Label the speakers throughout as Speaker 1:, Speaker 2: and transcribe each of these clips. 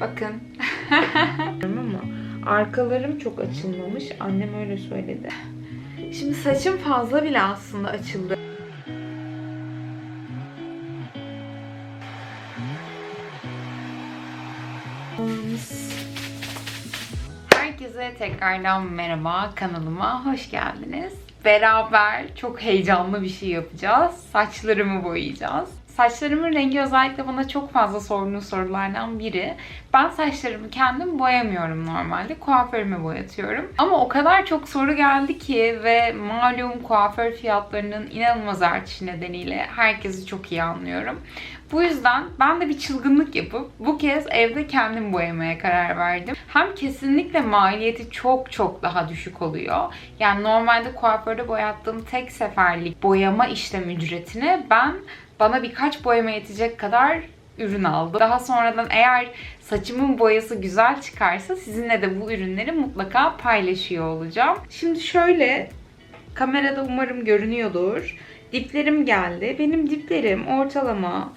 Speaker 1: Bakın. Ama arkalarım çok açılmamış. Annem öyle söyledi. Şimdi saçım fazla bile aslında açıldı. Herkese tekrardan merhaba kanalıma hoş geldiniz. Beraber çok heyecanlı bir şey yapacağız. Saçlarımı boyayacağız. Saçlarımın rengi özellikle bana çok fazla sorduğunuz sorulardan biri. Ben saçlarımı kendim boyamıyorum normalde. Kuaförüme boyatıyorum. Ama o kadar çok soru geldi ki ve malum kuaför fiyatlarının inanılmaz artışı nedeniyle herkesi çok iyi anlıyorum. Bu yüzden ben de bir çılgınlık yapıp bu kez evde kendim boyamaya karar verdim. Hem kesinlikle maliyeti çok çok daha düşük oluyor. Yani normalde kuaförde boyattığım tek seferlik boyama işlem ücretine ben bana birkaç boyama yetecek kadar ürün aldım. Daha sonradan eğer saçımın boyası güzel çıkarsa sizinle de bu ürünleri mutlaka paylaşıyor olacağım. Şimdi şöyle kamerada umarım görünüyordur. Diplerim geldi. Benim diplerim ortalama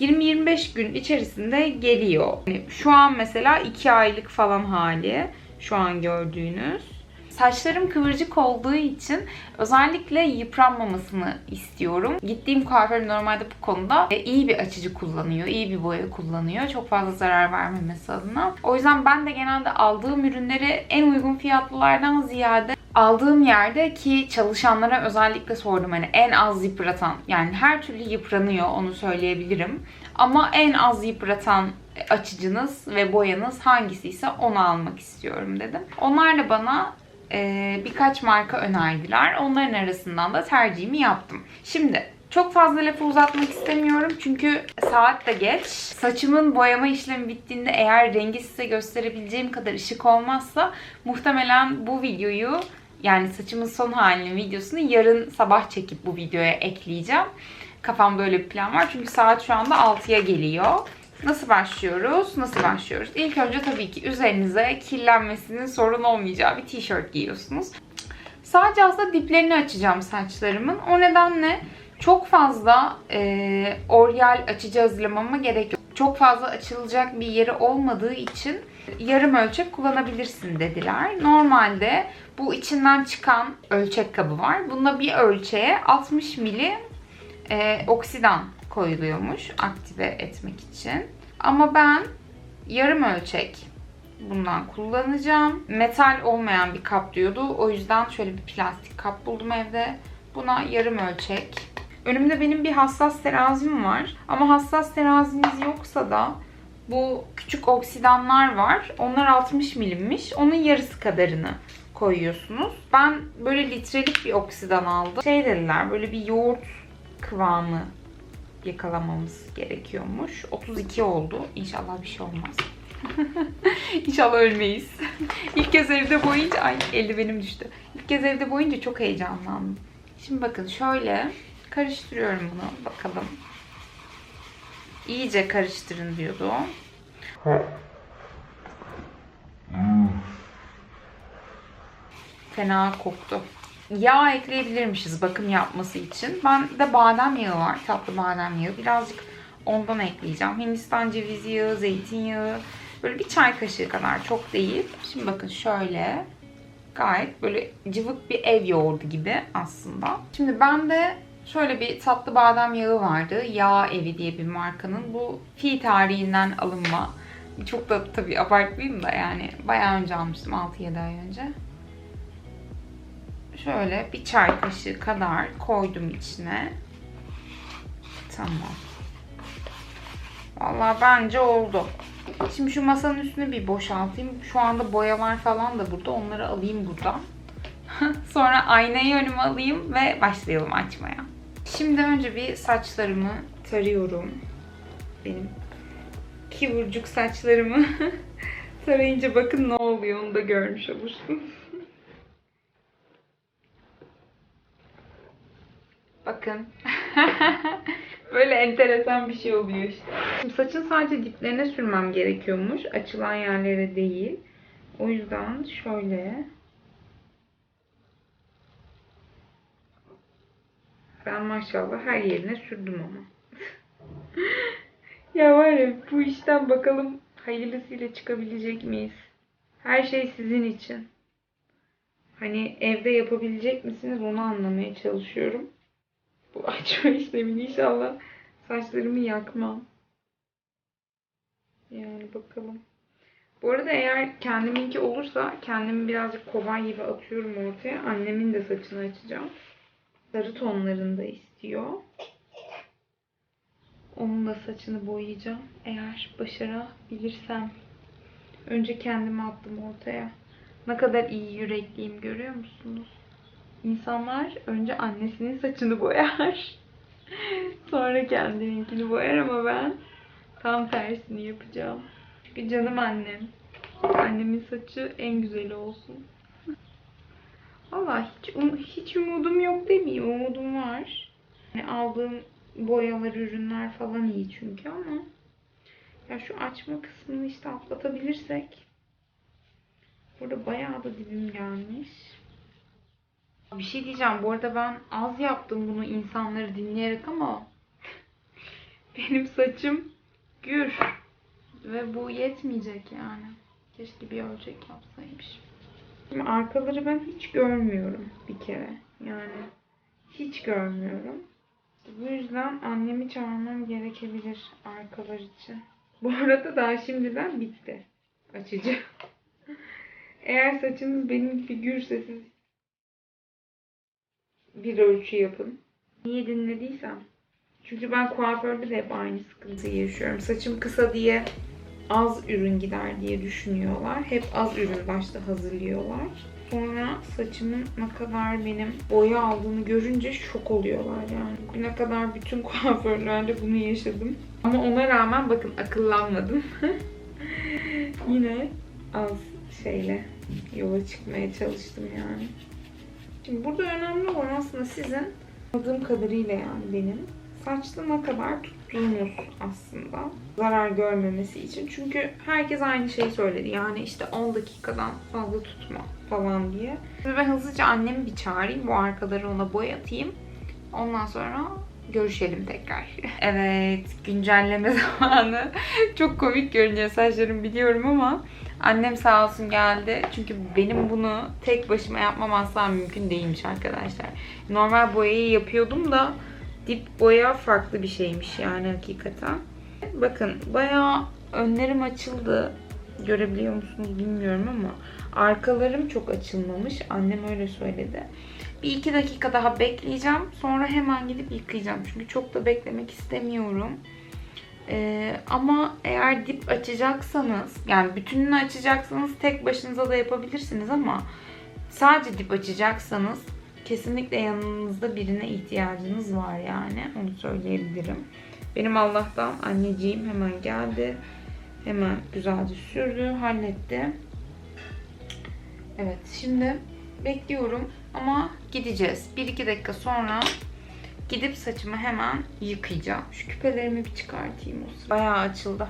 Speaker 1: 20-25 gün içerisinde geliyor. Yani şu an mesela 2 aylık falan hali. Şu an gördüğünüz. Saçlarım kıvırcık olduğu için özellikle yıpranmamasını istiyorum. Gittiğim kuaför normalde bu konuda e, iyi bir açıcı kullanıyor, iyi bir boya kullanıyor. Çok fazla zarar vermemesi adına. O yüzden ben de genelde aldığım ürünleri en uygun fiyatlılardan ziyade aldığım yerde ki çalışanlara özellikle sordum hani en az yıpratan yani her türlü yıpranıyor onu söyleyebilirim. Ama en az yıpratan açıcınız ve boyanız hangisiyse onu almak istiyorum dedim. Onlar da bana e, birkaç marka önerdiler. Onların arasından da tercihimi yaptım. Şimdi çok fazla lafı uzatmak istemiyorum çünkü saat de geç. Saçımın boyama işlemi bittiğinde eğer rengi size gösterebileceğim kadar ışık olmazsa muhtemelen bu videoyu yani saçımın son halinin videosunu yarın sabah çekip bu videoya ekleyeceğim. Kafamda öyle bir plan var çünkü saat şu anda 6'ya geliyor. Nasıl başlıyoruz? Nasıl başlıyoruz? İlk önce tabii ki üzerinize kirlenmesinin sorun olmayacağı bir tişört giyiyorsunuz. Sadece aslında diplerini açacağım saçlarımın. O nedenle çok fazla e, oryal açıcı hazırlamama gerek yok. Çok fazla açılacak bir yeri olmadığı için yarım ölçek kullanabilirsin dediler. Normalde bu içinden çıkan ölçek kabı var. Bunda bir ölçeğe 60 mili e, oksidan koyuluyormuş aktive etmek için. Ama ben yarım ölçek bundan kullanacağım. Metal olmayan bir kap diyordu. O yüzden şöyle bir plastik kap buldum evde. Buna yarım ölçek. Önümde benim bir hassas terazim var. Ama hassas teraziniz yoksa da bu küçük oksidanlar var. Onlar 60 milimmiş. Onun yarısı kadarını koyuyorsunuz. Ben böyle litrelik bir oksidan aldım. Şey dediler böyle bir yoğurt kıvamı yakalamamız gerekiyormuş. 32 oldu. İnşallah bir şey olmaz. İnşallah ölmeyiz. İlk kez evde boyunca... Ay eldivenim düştü. İlk kez evde boyunca çok heyecanlandım. Şimdi bakın şöyle karıştırıyorum bunu. Bakalım. İyice karıştırın diyordu. Fena koktu. Yağ ekleyebilirmişiz bakım yapması için. Ben de badem yağı var. Tatlı badem yağı. Birazcık ondan ekleyeceğim. Hindistan cevizi yağı, zeytinyağı. Böyle bir çay kaşığı kadar. Çok değil. Şimdi bakın şöyle. Gayet böyle cıvık bir ev yoğurdu gibi aslında. Şimdi ben de şöyle bir tatlı badem yağı vardı. Yağ Evi diye bir markanın. Bu fi tarihinden alınma. Çok da tabii abartmayayım da yani. Bayağı önce almıştım. 6-7 ay önce. Şöyle bir çay kaşığı kadar koydum içine. Tamam. Vallahi bence oldu. Şimdi şu masanın üstünü bir boşaltayım. Şu anda boyalar falan da burada. Onları alayım buradan. Sonra aynayı önüme alayım ve başlayalım açmaya. Şimdi önce bir saçlarımı tarıyorum. Benim kıvırcık saçlarımı tarayınca bakın ne oluyor onu da görmüş olursun. Bakın. Böyle enteresan bir şey oluyor işte. Şimdi saçın sadece diplerine sürmem gerekiyormuş. Açılan yerlere değil. O yüzden şöyle. Ben maşallah her yerine sürdüm ama. ya var ya bu işten bakalım Hayırlısıyla çıkabilecek miyiz? Her şey sizin için. Hani evde yapabilecek misiniz onu anlamaya çalışıyorum. Bu açma işlemini inşallah saçlarımı yakmam. Yani bakalım. Bu arada eğer kendiminki olursa kendimi birazcık kobay gibi atıyorum ortaya. Annemin de saçını açacağım. Sarı tonlarında istiyor. Onun da saçını boyayacağım. Eğer başarabilirsem. Önce kendimi attım ortaya. Ne kadar iyi yürekliyim görüyor musunuz? İnsanlar önce annesinin saçını boyar. Sonra kendininkini boyar ama ben tam tersini yapacağım. Çünkü canım annem. Annemin saçı en güzeli olsun. Valla hiç, um- hiç umudum yok demeyeyim. Umudum var. Yani aldığım boyalar, ürünler falan iyi çünkü ama ya şu açma kısmını işte atlatabilirsek burada bayağı da dibim gelmiş. Bir şey diyeceğim. Bu arada ben az yaptım bunu insanları dinleyerek ama benim saçım gür. Ve bu yetmeyecek yani. Keşke bir ölçek yapsaymış. Şimdi arkaları ben hiç görmüyorum bir kere. Yani hiç görmüyorum. Bu yüzden annemi çağırmam gerekebilir arkalar için. Bu arada daha şimdiden bitti. Açıcı. Eğer saçınız benim gibi gürse siz bir ölçü yapın. Niye dinlediysem. Çünkü ben kuaförde de hep aynı sıkıntıyı yaşıyorum. Saçım kısa diye az ürün gider diye düşünüyorlar. Hep az ürün başta hazırlıyorlar. Sonra saçımın ne kadar benim boya aldığını görünce şok oluyorlar yani. Bugüne kadar bütün kuaförlerde bunu yaşadım. Ama ona rağmen bakın akıllanmadım. Yine az şeyle yola çıkmaya çalıştım yani. Şimdi burada önemli olan aslında sizin anladığım kadarıyla yani benim ne kadar tuttuğunuz aslında zarar görmemesi için. Çünkü herkes aynı şeyi söyledi. Yani işte 10 dakikadan fazla tutma falan diye. Ben hızlıca annemi bir çağırayım. Bu arkaları ona boyatayım. Ondan sonra görüşelim tekrar. Evet, güncelleme zamanı. Çok komik görünüyor saçlarım biliyorum ama annem sağ olsun geldi. Çünkü benim bunu tek başıma yapmam asla mümkün değilmiş arkadaşlar. Normal boyayı yapıyordum da dip boya farklı bir şeymiş yani hakikaten. Bakın bayağı önlerim açıldı. Görebiliyor musunuz bilmiyorum ama arkalarım çok açılmamış. Annem öyle söyledi. Bir iki dakika daha bekleyeceğim. Sonra hemen gidip yıkayacağım. Çünkü çok da beklemek istemiyorum. Ee, ama eğer dip açacaksanız, yani bütününü açacaksanız tek başınıza da yapabilirsiniz ama sadece dip açacaksanız kesinlikle yanınızda birine ihtiyacınız var yani. Onu söyleyebilirim. Benim Allah'tan anneciğim hemen geldi. Hemen güzelce sürdü, halletti. Evet, şimdi bekliyorum ama gideceğiz. 1-2 dakika sonra gidip saçımı hemen yıkayacağım. Şu küpelerimi bir çıkartayım o sırada. Bayağı açıldı.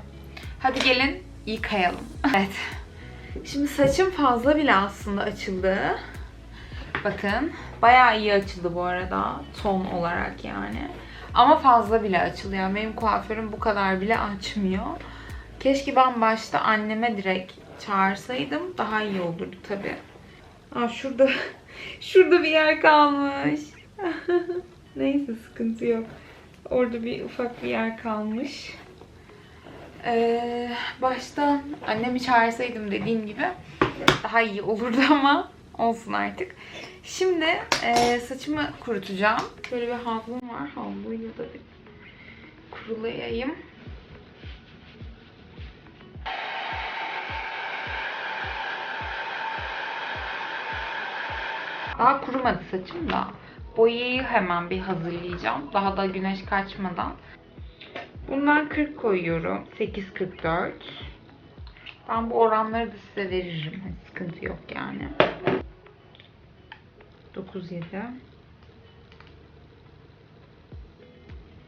Speaker 1: Hadi gelin yıkayalım. Evet. Şimdi saçım fazla bile aslında açıldı. Bakın. Bayağı iyi açıldı bu arada. Ton olarak yani. Ama fazla bile açılıyor. Benim kuaförüm bu kadar bile açmıyor. Keşke ben başta anneme direkt çağırsaydım. Daha iyi olurdu tabii. Aa şurada şurada bir yer kalmış. Neyse sıkıntı yok. Orada bir ufak bir yer kalmış. Ee, başta annemi çağırsaydım dediğim gibi daha iyi olurdu ama olsun artık. Şimdi e, saçımı kurutacağım. Böyle bir havlum var. Havluyu da bir kurulayayım. Daha kurumadı saçım da. Boyayı hemen bir hazırlayacağım. Daha da güneş kaçmadan. Bundan 40 koyuyorum. 8.44. Ben bu oranları da size veririm. Hani sıkıntı yok yani. 9.7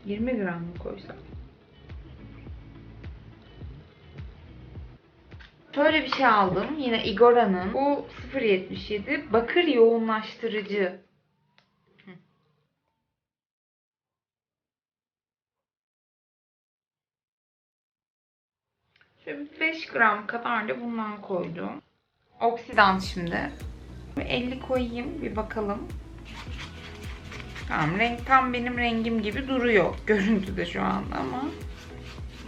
Speaker 1: 20 gram mı koysam? Böyle bir şey aldım. Yine Igora'nın. Bu 0.77 bakır yoğunlaştırıcı. Şöyle 5 gram kadar da bundan koydum. Oksidant şimdi. 50 koyayım bir bakalım. Tamam renk tam benim rengim gibi duruyor görüntüde şu anda ama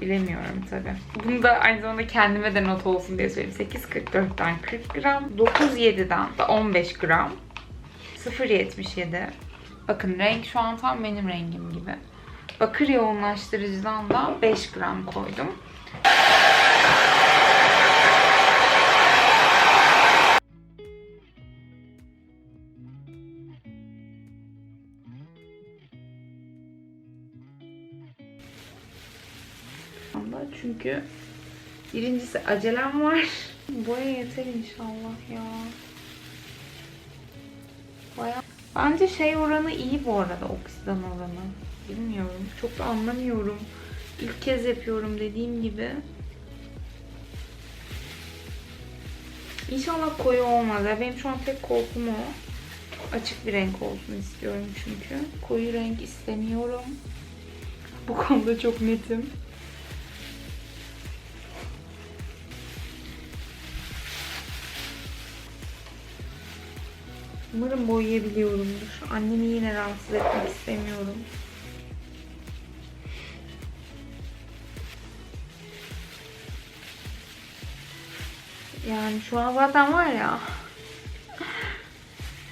Speaker 1: bilemiyorum tabi. Bunu da aynı zamanda kendime de not olsun diye söyleyeyim. 8.44'ten 40 gram, 9.7'den de 15 gram, 0.77. Bakın renk şu an tam benim rengim gibi. Bakır yoğunlaştırıcıdan da 5 gram koydum. Çünkü birincisi acelem var. Boya yeter inşallah ya. Baya... Bence şey oranı iyi bu arada oksidan oranı. Bilmiyorum. Çok da anlamıyorum. İlk kez yapıyorum dediğim gibi. İnşallah koyu olmaz. Ya benim şu an tek korkum o. Açık bir renk olsun istiyorum çünkü. Koyu renk istemiyorum. Bu konuda çok netim. Umarım boyayabiliyorumdur. Annemi yine rahatsız etmek istemiyorum. Yani şu an zaten var ya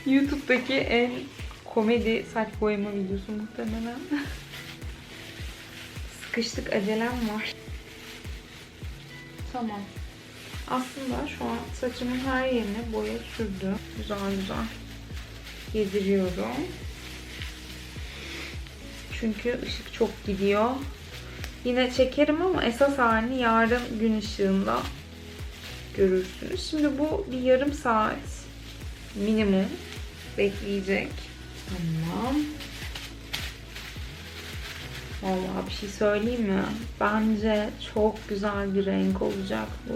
Speaker 1: YouTube'daki en komedi saç boyama videosu muhtemelen. Sıkıştık acelem var. Tamam. Aslında şu an saçımın her yerine boya sürdüm. Güzel güzel yediriyorum. Çünkü ışık çok gidiyor. Yine çekerim ama esas halini yarın gün ışığında görürsünüz. Şimdi bu bir yarım saat minimum bekleyecek. Tamam. Vallahi bir şey söyleyeyim mi? Bence çok güzel bir renk olacak bu.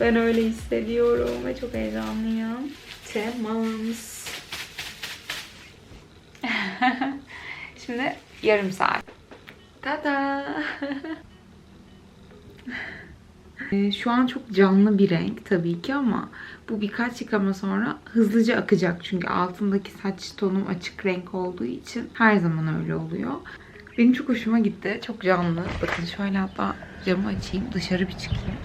Speaker 1: Ben öyle hissediyorum ve çok heyecanlıyım. Tamam. Şimdi yarım saat. Tada! Ee, Şu an çok canlı bir renk tabii ki ama bu birkaç yıkama sonra hızlıca akacak. Çünkü altındaki saç tonum açık renk olduğu için her zaman öyle oluyor. Benim çok hoşuma gitti. Çok canlı. Bakın şöyle hatta camı açayım. Dışarı bir çıkayım.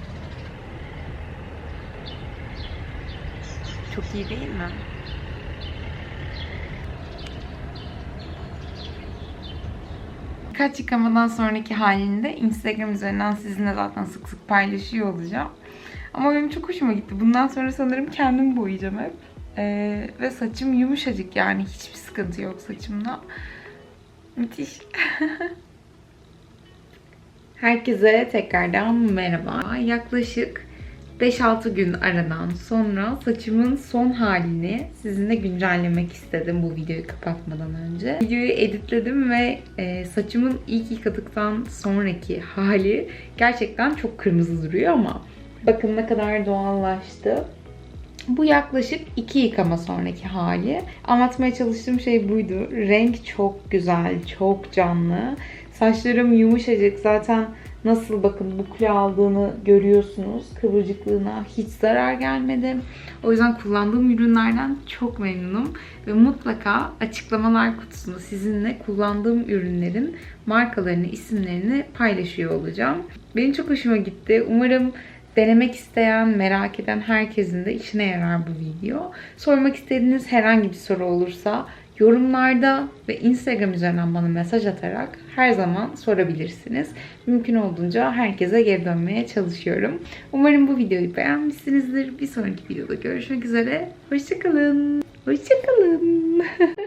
Speaker 1: Çok iyi değil mi? Birkaç yıkamadan sonraki halini de Instagram üzerinden sizinle zaten sık sık paylaşıyor olacağım. Ama benim çok hoşuma gitti. Bundan sonra sanırım kendim boyayacağım hep. Ee, ve saçım yumuşacık yani hiçbir sıkıntı yok saçımda. Müthiş. Herkese tekrardan merhaba. Yaklaşık 5-6 gün aradan sonra saçımın son halini sizinle güncellemek istedim bu videoyu kapatmadan önce. Videoyu editledim ve e, saçımın ilk yıkadıktan sonraki hali gerçekten çok kırmızı duruyor ama bakın ne kadar doğallaştı. Bu yaklaşık iki yıkama sonraki hali. Anlatmaya çalıştığım şey buydu. Renk çok güzel, çok canlı. Saçlarım yumuşacık. Zaten nasıl bakın bukle aldığını görüyorsunuz. Kıvırcıklığına hiç zarar gelmedi. O yüzden kullandığım ürünlerden çok memnunum. Ve mutlaka açıklamalar kutusunda sizinle kullandığım ürünlerin markalarını, isimlerini paylaşıyor olacağım. Benim çok hoşuma gitti. Umarım denemek isteyen, merak eden herkesin de işine yarar bu video. Sormak istediğiniz herhangi bir soru olursa yorumlarda ve Instagram üzerinden bana mesaj atarak her zaman sorabilirsiniz. Mümkün olduğunca herkese geri dönmeye çalışıyorum. Umarım bu videoyu beğenmişsinizdir. Bir sonraki videoda görüşmek üzere. Hoşçakalın. Hoşçakalın.